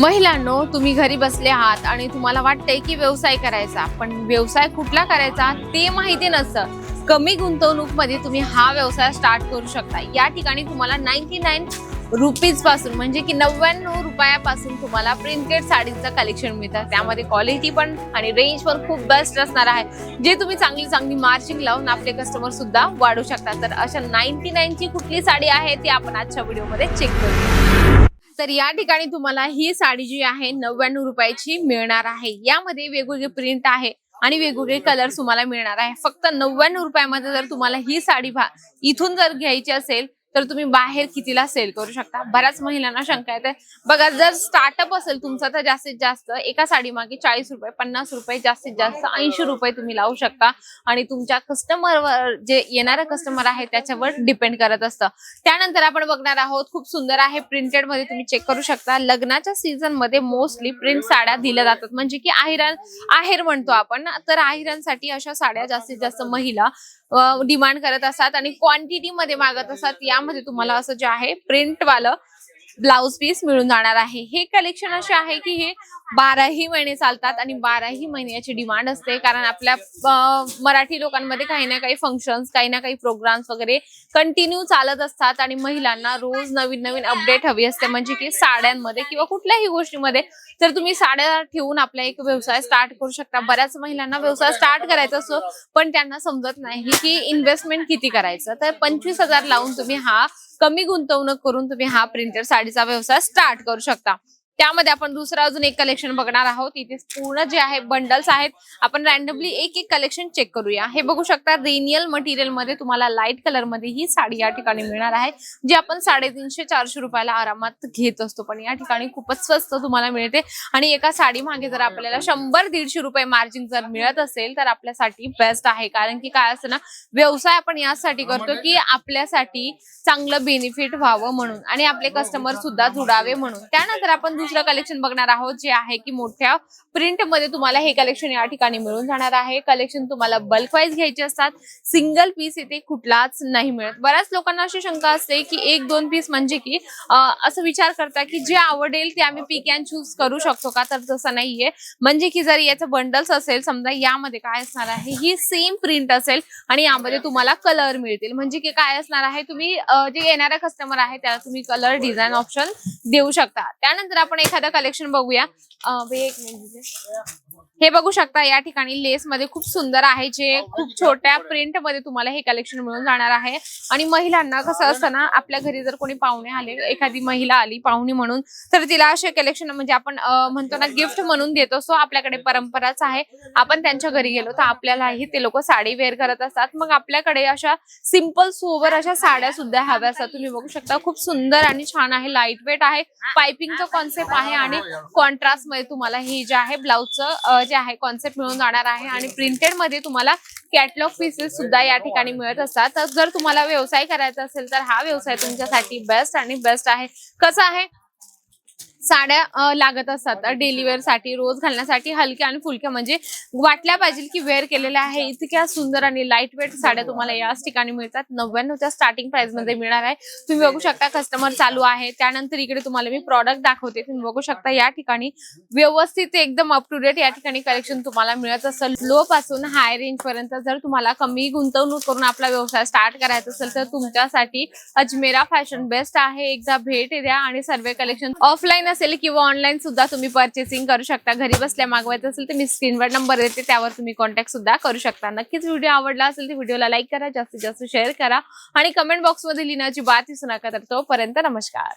महिलांनो तुम्ही घरी बसले आहात आणि तुम्हाला वाटतंय की व्यवसाय करायचा पण व्यवसाय कुठला करायचा ते माहिती नसतं. कमी गुंतवणूकमध्ये तुम्ही हा व्यवसाय स्टार्ट करू शकता. या ठिकाणी तुम्हाला नाईन्टी नाईन रुपीजपासून म्हणजे की नव्याण्णव रुपयापासून तुम्हाला प्रिंटेड साडीचं कलेक्शन मिळतं. त्यामध्ये क्वालिटी पण आणि रेंज पण खूप बेस्ट असणार आहे. जे तुम्ही चांगली चांगली मार्जिंग लावून आपले कस्टमर सुद्धा वाढू शकता तर अशा नाईन्टी नाईनची कुठली साडी आहे ती आपण आजच्या व्हिडिओमध्ये चेक करू तर या ठिकाणी तुम्हाला ही साडी जी आहे नव्याण्णव रुपयाची मिळणार आहे. यामध्ये वेगवेगळे प्रिंट आहे आणि वेगवेगळे कलर्स तुम्हाला मिळणार आहे. फक्त नव्याण्णव रुपयामध्ये जर तुम्हाला ही साडी भा- इथून जर घ्यायची असेल तर तुम्ही बाहेर कितीला सेल करू शकता? बऱ्याच महिलांना शंका येते. बघा जर स्टार्टअप असेल तुमचा तर जास्तीत जास्त एका साडी मागे चाळीस रुपये पन्नास रुपये जास्तीत जास्त ऐंशी रुपये तुम्ही लावू शकता. आणि तुमच्या कस्टमरवर जे येणारे कस्टमर आहे त्याच्यावर डिपेंड करत असतं. त्यानंतर आपण बघणार आहोत खूप सुंदर आहे. प्रिंटेडमध्ये तुम्ही चेक करू शकता. लग्नाच्या सीझनमध्ये मोस्टली प्रिंट साड्या दिल्या जातात. म्हणजे की आहिरान आहेर म्हणतो आपण तर आहिरांसाठी अशा साड्या जास्तीत जास्त महिला डिमांड करत असतात आणि क्वांटिटी मध्ये मागत असतात. यामध्ये तुम्हाला असं जे आहे प्रिंट वालं ब्लाउज पीस मिळून जाणार आहे. हे कलेक्शन असे आहे की हे बाराही महिने चालतात आणि बाराही महिन्याची डिमांड असते. कारण आपल्या मराठी लोकांमध्ये काही ना काही फंक्शन्स काही ना काही प्रोग्राम्स वगैरे कंटिन्यू चालत असतात आणि महिलांना रोज नवीन नवीन अपडेट हवी असते. म्हणजे की साड्यांमध्ये किंवा कुठल्याही गोष्टीमध्ये तर तुम्ही साड्या ठेवून आपला एक व्यवसाय स्टार्ट करू शकता. बऱ्याच महिलांना व्यवसाय स्टार्ट करायचा असतो पण त्यांना समजत नाही की इन्व्हेस्टमेंट किती करायचं. तर पंचवीस हजार लावून तुम्ही हा कमी गुंतवणूक करून तुम्ही हा प्रिंटेड साडीचा व्यवसाय स्टार्ट करू शकता. त्यामध्ये आपण दुसरं अजून एक कलेक्शन बघणार आहोत. इथे पूर्ण जे आहे बंडल्स आहेत. आपण रॅन्डमली एक एक कलेक्शन चेक करूया. हे बघू शकता रेनियल मटेरियलमध्ये तुम्हाला लाइट कलरमध्ये ही साडी या ठिकाणी मिळणार आहे. जी आपण साडेतीनशे चारशे रुपयाला आरामात घेत असतो. पण या ठिकाणी खूपच स्वस्त तुम्हाला मिळते. आणि एका साडी मागे जर आपल्याला शंभर दीडशे रुपये मार्जिन जर मिळत असेल तर आपल्यासाठी बेस्ट आहे. कारण की काय असतं ना व्यवसाय आपण यासाठी करतो की आपल्यासाठी चांगलं बेनिफिट व्हावं म्हणून. आणि आपले कस्टमर सुद्धा जुडावे म्हणून. त्यानंतर आपण दुसरं कलेक्शन बघणार आहोत जे आहे की मोठ्या प्रिंटमध्ये तुम्हाला हे कलेक्शन या ठिकाणी मिळून जाणार आहे. कलेक्शन तुम्हाला बल्क वाईज घ्यायचे असतात. सिंगल पीस इथे कुठलाच नाही मिळत. बऱ्याच लोकांना अशी शंका असते की एक दोन पीस म्हणजे की असं विचार करता की जे आवडेल ते आम्ही पिक अँड चूज करू शकतो का? तर तसं नाहीये. म्हणजे की जर याचं बंडल्स असेल समजा यामध्ये काय असणार आहे? ही सेम प्रिंट असेल आणि यामध्ये तुम्हाला कलर मिळतील. म्हणजे की काय असणार आहे? तुम्ही जे येणारा कस्टमर आहे त्याला तुम्ही कलर डिझाईन ऑप्शन देऊ शकता. त्यानंतर आपण एखादं कलेक्शन बघूया. एक मिनिट हे बघू शकता या ठिकाणी लेस मध्ये खूप सुंदर आहे जे खूप छोट्या प्रिंटमध्ये तुम्हाला हे कलेक्शन मिळून जाणार आहे. आणि महिलांना कसं असतं ना आपल्या घरी जर कोणी पाहुणे आले एखादी महिला आली पाहुणी म्हणून तर तिला असे कलेक्शन म्हणजे आपण म्हणतो ना गिफ्ट म्हणून देत. असतो आपल्याकडे परंपराच आहे. आपण त्यांच्या घरी गेलो तर आपल्यालाही ते लोक साडी वेअर करत असतात. मग आपल्याकडे अशा सिंपल सोबर अशा साड्या सुद्धा हव्या असतात. तुम्ही बघू शकता खूप सुंदर आणि छान आहे. लाइट वेट आहे पायपिंगचं कॉन्सेप्ट आहे आणि कॉन्ट्रास्टमध्ये तुम्हाला हे जे आहे ब्लाउजचं जे आहे कॉन्सेप्ट मिळून जाणार आहे आणि प्रिंटेडमध्ये तुम्हाला कॅटलॉग पीसेस सुद्धा या ठिकाणी मिळत असतात. तर जर तुम्हाला व्यवसाय करायचा असेल तर हा व्यवसाय तुमच्यासाठी बेस्ट आणि बेस्ट आहे. कसं आहे? साड्या लागत असतात. डेली वेअरसाठी रोज घालण्यासाठी हलक्या आणि फुलक्या. म्हणजे वाटल्या पाहिजे की वेअर केलेल्या आहे. इतक्या सुंदर आणि लाइट वेट साड्या तुम्हाला याच ठिकाणी मिळतात. नव्याण्णवच्या स्टार्टिंग प्राइसमध्ये मिळणार आहे. तुम्ही बघू शकता कस्टमर चालू आहे. त्यानंतर इकडे तुम्हाला मी प्रॉडक्ट दाखवते. तुम्ही बघू शकता या ठिकाणी व्यवस्थित एकदम अप टू डेट या ठिकाणी कलेक्शन तुम्हाला मिळत असेल. लो पासून हाय रेंज पर्यंत जर तुम्हाला कमी गुंतवणूक करून आपला व्यवसाय स्टार्ट करायचा असेल तर तुमच्यासाठी अजमेरा फॅशन बेस्ट आहे. एकदा भेट द्या आणि सर्वे कलेक्शन ऑफलाईन असेल किंवा ऑनलाईन सुद्धा तुम्ही परचेसिंग करू शकता. घरी बसल्या मागवायचं असेल तर मी स्क्रीनवर नंबर देते त्यावर तुम्ही कॉन्टॅक्ट सुद्धा करू शकता. नक्कीच व्हिडिओ आवडला असेल तर व्हिडिओला लाईक करा जास्तीत जास्त शेअर करा आणि कमेंट बॉक्समध्ये लिहिण्याची बात विसरू नका तर तोपर्यंत नमस्कार.